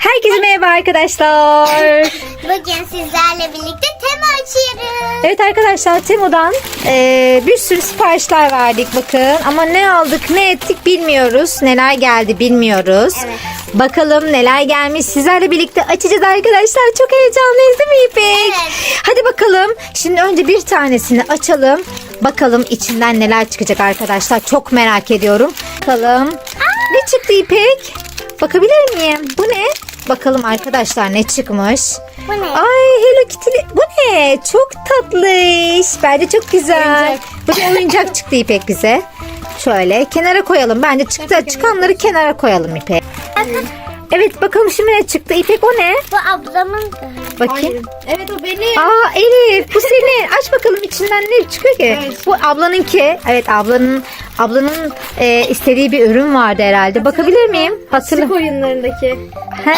Herkese merhaba arkadaşlar. Bugün sizlerle birlikte tema açıyoruz. Evet arkadaşlar Temu'dan eee, bir sürü siparişler verdik bakın. Ama ne aldık ne ettik bilmiyoruz. Neler geldi bilmiyoruz. Evet. Bakalım neler gelmiş. Sizlerle birlikte açacağız arkadaşlar. Çok heyecanlıyız değil mi İpek? Evet. Hadi bakalım. Şimdi önce bir tanesini açalım. Bakalım içinden neler çıkacak arkadaşlar. Çok merak ediyorum. Bakalım. Ne çıktı İpek? Bakabilir miyim? Bu ne? Bakalım arkadaşlar ne çıkmış. Bu ne? Ay Hello Kitty. Bu ne? Çok tatlış. Bence çok güzel. Oyuncak. Bu bir oyuncak çıktı İpek bize. Şöyle kenara koyalım. Bence çıktı çıkanları kenara koyalım İpek. Evet bakalım şimdi ne çıktı İpek o ne? Bu ablamın Bakayım. Evet o benim. Aa Elif bu senin. Aç bakalım içinden ne çıkıyor ki? Evet. Bu ablanınki. Evet ablanın ablanın e, istediği bir ürün vardı herhalde. Bakabilir miyim? Hatırla. Sık oyunlarındaki. Ha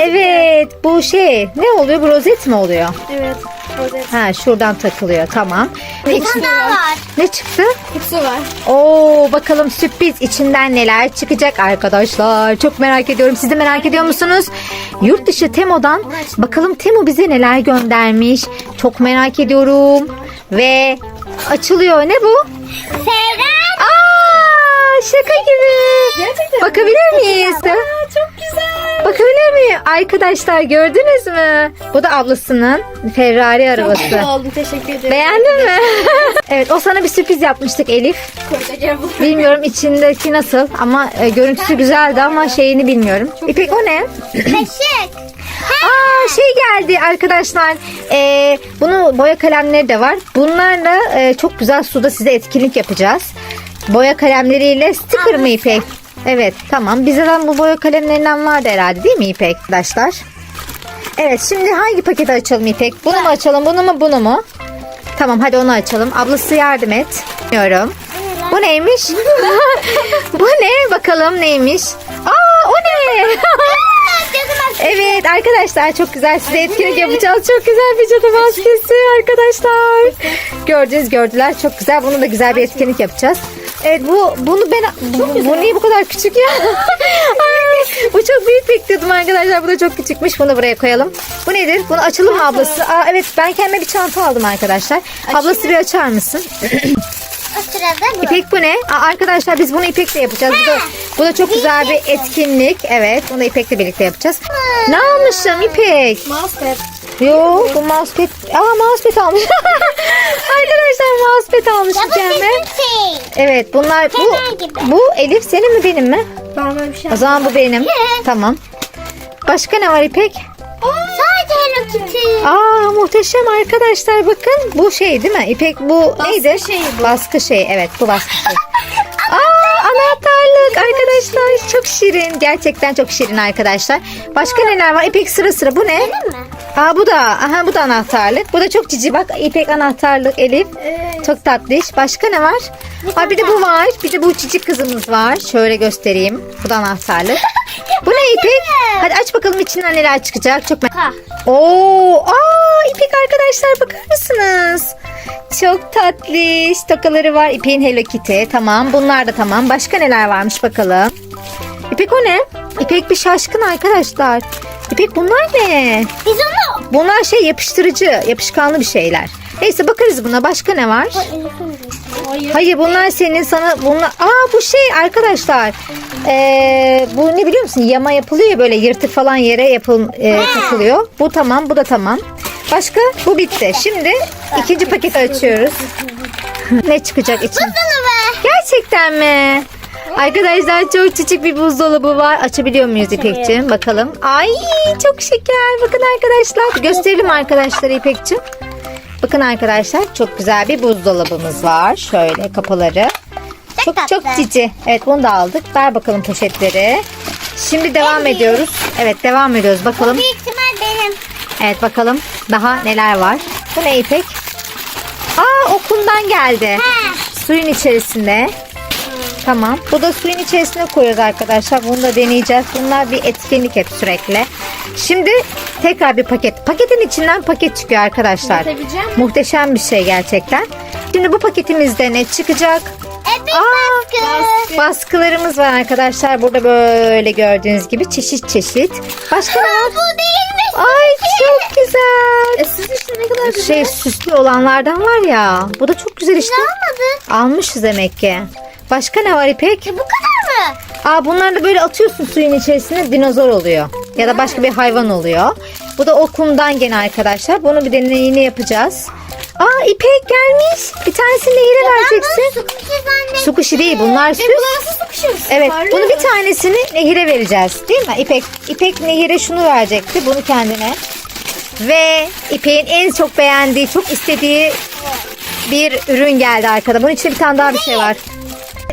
evet bu şey ne oluyor? Bu rozet mi oluyor? Evet. Rozet. Ha şuradan takılıyor tamam. Bir içi- tane daha var. ne çıktı? Kutusu var. Oo bakalım sürpriz içinden neler çıkacak arkadaşlar. Çok merak ediyorum. Siz de merak ediyor musunuz? Yurt dışı Temo'dan bakalım Temo bize neler göndermiş. Çok merak ediyorum. Ve açılıyor. Ne bu? Ferhat. Şaka gibi. Gerçekten. Bakabilir miyiz? Aa, çok güzel. Bakabilir miyim? Arkadaşlar gördünüz mü? Bu da ablasının Ferrari Çok arabası. mutlu oldum. Teşekkür ederim. Beğendin mi? evet o sana bir sürpriz yapmıştık Elif. Kocaman bu. Bilmiyorum içindeki nasıl ama e, görüntüsü güzeldi ama şeyini bilmiyorum. İpek o ne? Kaşık. Aa şey geldi arkadaşlar. E, bunu boya kalemleri de var. Bunlarla e, çok güzel suda size etkinlik yapacağız. Boya kalemleriyle sticker mı İpek? Evet tamam. Bizden bu boya kalemlerinden vardı herhalde değil mi İpek arkadaşlar? Evet şimdi hangi paketi açalım İpek? Bunu mu açalım bunu mu bunu mu? Tamam hadi onu açalım. Ablası yardım et. Diyorum. Bu neymiş? bu ne? Bakalım neymiş? Aa o ne? evet arkadaşlar çok güzel size etkinlik yapacağız. Çok güzel bir cadı maskesi arkadaşlar. Gördünüz gördüler. Çok güzel. Bunu da güzel bir etkinlik yapacağız. Evet bu bunu ben bu, bu niye bu kadar küçük ya? Bu çok büyük bekliyordum arkadaşlar. Bu da çok küçükmüş. Bunu buraya koyalım. Bu nedir? Bunu açalım mı ablası? Aa, evet ben kendime bir çanta aldım arkadaşlar. Ablası bir açar mısın? O sırada bu. İpek bu ne? Aa, arkadaşlar biz bunu İpek'le yapacağız. Bu da, bu da çok güzel bir etkinlik. Evet bunu İpek'le birlikte yapacağız. Ne almışım İpek? Mousepad. Yo bu mousepad. Aa mousepad almış. arkadaşlar mousepad almış Ya bu şey. Evet bunlar bu, gibi. bu Elif senin mi benim mi? Ben böyle bir şey O zaman bu benim. Tamam. Başka ne var İpek? Sadece Hello Kitty. Aa muhteşem arkadaşlar bakın. Bu şey değil mi? İpek bu neydi? şeyi bu. Baskı şey evet bu baskı şey. Aa anahtarlık arkadaşlar çok şirin. Gerçekten çok şirin arkadaşlar. Başka neler var? İpek sıra sıra bu ne? Değil mi? Aa bu da aha bu da anahtarlık. Bu da çok cici bak İpek anahtarlık Elif. Evet. Çok tatlış. Başka ne var? Aa, bir de bu var. Bir de bu çicik kızımız var. Şöyle göstereyim. Bu da anahtarlık. Bu ne İpek? Hadi aç bakalım içinden neler çıkacak. Çok merak. Oo, aa İpek arkadaşlar bakar mısınız? Çok tatlış. Tokaları var. İpek'in Hello Kitty. Tamam. Bunlar da tamam. Başka neler varmış bakalım. İpek o ne? İpek bir şaşkın arkadaşlar. İpek bunlar ne? Biz onu Bunlar şey yapıştırıcı, yapışkanlı bir şeyler. Neyse bakarız buna. Başka ne var? Hayır. Hayır bunlar senin sana bunlar. Aa bu şey arkadaşlar. Ee, bu ne biliyor musun? Yama yapılıyor ya böyle yırtık falan yere yapıl e, takılıyor. Bu tamam, bu da tamam. Başka? Bu bitti. Şimdi ikinci paketi açıyoruz. ne çıkacak için? Gerçekten mi? Arkadaşlar çok küçük bir buzdolabı var. Açabiliyor muyuz İpek'ciğim? Bakalım. Ay çok şeker. Bakın arkadaşlar. Gösterelim arkadaşlar İpek'ciğim. Bakın arkadaşlar çok güzel bir buzdolabımız var. Şöyle kapıları. Çok çok tatlı. cici. Evet bunu da aldık. Ver bakalım poşetleri. Şimdi devam Evet. ediyoruz. Evet devam ediyoruz. Bakalım. Büyük ihtimal benim. Evet bakalım daha neler var. Bu ne İpek? Aa okuldan geldi. Ha. Suyun içerisinde. Tamam. Bu da suyun içerisine koyuyoruz arkadaşlar. Bunu da deneyeceğiz. Bunlar bir etkinlik hep sürekli. Şimdi tekrar bir paket. Paketin içinden paket çıkıyor arkadaşlar. Muhteşem bir şey gerçekten. Şimdi bu paketimizde ne çıkacak? Evet Aa, baskı. Baskılarımız var arkadaşlar. Burada böyle gördüğünüz gibi çeşit çeşit. Başka ne var? Bu değilmiş. Ay çok güzel. E siz işte ne kadar güzel. Şey süslü olanlardan var ya. Bu da çok güzel işte. Almadı. Almışız demek ki. Başka ne var İpek? Bu kadar mı? Aa bunları da böyle atıyorsun suyun içerisine dinozor oluyor. Ya da başka bir hayvan oluyor. Bu da o kumdan gene arkadaşlar. Bunu bir deneyini yapacağız. Aa İpek gelmiş. Bir tanesini nehire vereceksin. Su kuşu zannettim. Su kuşu değil bunlar süs. Nasıl sıkışıyoruz? Evet bunu bir tanesini nehire vereceğiz değil mi? İpek, İpek nehire şunu verecekti bunu kendine. Ve İpek'in en çok beğendiği, çok istediği bir ürün geldi arkada. Bunun içinde bir tane daha bir şey var.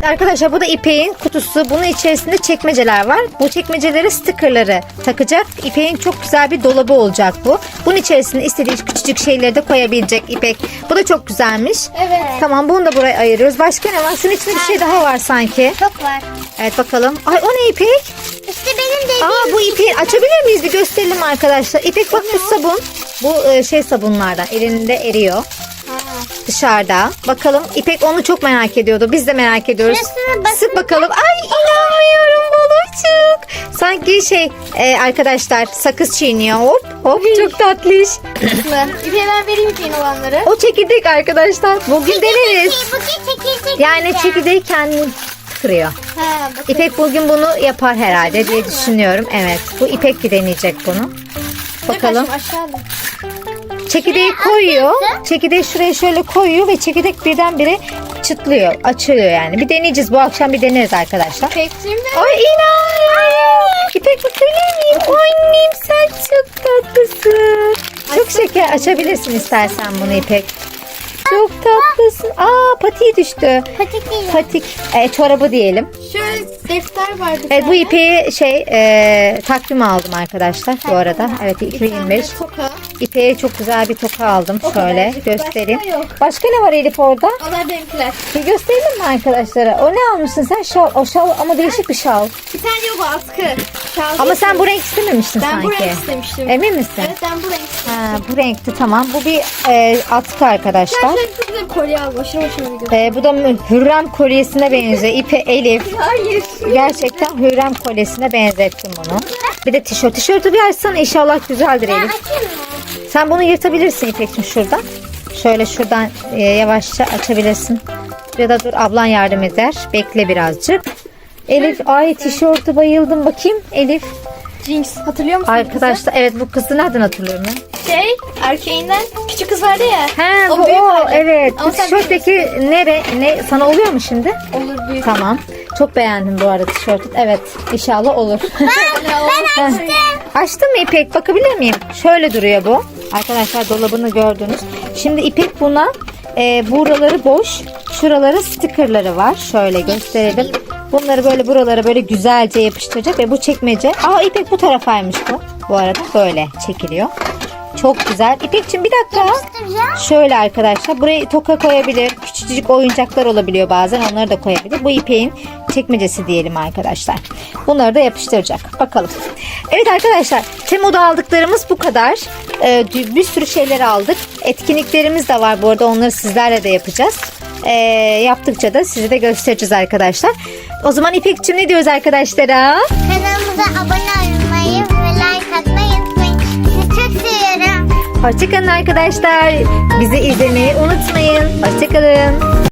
Evet Arkadaşlar bu da İpek'in kutusu. Bunun içerisinde çekmeceler var. Bu çekmecelere stickerları takacak. İpek'in çok güzel bir dolabı olacak bu. Bunun içerisine istediği küçücük şeyleri de koyabilecek İpek. Bu da çok güzelmiş. Evet. Tamam bunu da buraya ayırıyoruz. Başka ne var? Şunun içinde bir şey daha var sanki. Çok var. Evet bakalım. Ay o ne İpek? İşte benim dediğim. Aa bu ipi açabilir miyiz? Bir gösterelim arkadaşlar. İpek bak bu sabun. Bu e, şey sabunlardan. Elinde eriyor. Dışarıda. Bakalım. İpek onu çok merak ediyordu. Biz de merak ediyoruz. Sık bakalım. Ay inanmıyorum balıcık. Sanki şey e, arkadaşlar sakız çiğniyor. Hop hop çok tatlış. İpeğe ben vereyim ipeğin olanları. o çekirdek arkadaşlar. Bugün deneriz. Yani çekirdeği kendini kırıyor. Ha. İpek bugün bunu yapar herhalde diye düşünüyorum. Evet. Bu İpek deneyecek bunu. Bakalım. Aşağıda. Çekirdeği koyuyor. Çekirdeği şuraya şöyle koyuyor ve çekirdek birdenbire çıtlıyor. Açılıyor yani. Bir deneyeceğiz. Bu akşam bir deneriz arkadaşlar. Pekçim de. Ay inanmıyorum. İpek bakabilir miyim? Annem sen çok tatlısın. Çok şeker. Açabilirsin istersen bunu İpek. Çok tatlısın. Aa patiği düştü. Patik değil. Patik. E, çorabı diyelim. Şöyle defter vardı. bir Evet bu ipeği şey e, takvim aldım arkadaşlar bu arada. Evet Bir tane 2025. Toka. İpeğe çok güzel bir toka aldım. O Şöyle kadarcık. göstereyim. Başka yok. Başka ne var Elif orada? Onlar benimkiler. Bir gösterelim mi arkadaşlara? O ne almışsın sen? Şal. O şal ama değişik bir şal. Bir tane yok o atkı. Şarjı Ama sen bu renk istememiştin Ben sanki. bu renk istemiştim. Emin misin? Evet ben bu renk istemiştim. Ha, bu renkti tamam. Bu bir e, atkı arkadaşlar. Şöyle çok güzel bir kolye aldım. Aşırı hoşuma gidiyor. E, bu da Hürrem kolyesine benziyor. İpe Elif. Hayır. Gerçekten Hürrem kolyesine benzettim bunu. Bir de tişört. Tişörtü bir açsana inşallah güzeldir Ben Elif. açayım mı? Sen bunu yırtabilirsin İpek'cim şuradan. Şöyle şuradan e, yavaşça açabilirsin. Ya da dur ablan yardım eder. Bekle birazcık. Elif ay tişörtü bayıldım bakayım. Elif Jinx. Hatırlıyor musun? arkadaşlar evet bu kızı nereden hatırlıyorum ben? Şey erkeğinden küçük kız vardı ya. He O bu büyük o evet. Ama Bu sen tişörtteki nere ne sana oluyor mu şimdi? Olur büyük. Tamam. Çok beğendim bu arada tişörtü. Evet inşallah olur. Ben açtım. Açtın mı İpek? Bakabilir miyim? Şöyle duruyor bu. Arkadaşlar dolabını gördünüz. Şimdi İpek buna e, buraları boş. Şuraları stickerları var. Şöyle gösterelim. Bunları böyle buralara böyle güzelce yapıştıracak ve bu çekmece. Aa İpek bu tarafaymış bu. Bu arada böyle çekiliyor. Çok güzel. İpekçim bir dakika. Yapıştıracağım. Şöyle arkadaşlar buraya toka koyabilir. Küçücük oyuncaklar olabiliyor bazen. Onları da koyabilir. Bu ipeğin çekmecesi diyelim arkadaşlar. Bunları da yapıştıracak. Bakalım. Evet arkadaşlar. Temo'da aldıklarımız bu kadar. Ee, bir sürü şeyler aldık. Etkinliklerimiz de var bu arada. Onları sizlerle de yapacağız. Ee, yaptıkça da size de göstereceğiz arkadaşlar. O zaman İpek'cim ne diyoruz arkadaşlara? Kanalımıza abone olmayı Hoşçakalın arkadaşlar. Bizi izlemeyi unutmayın. Hoşçakalın.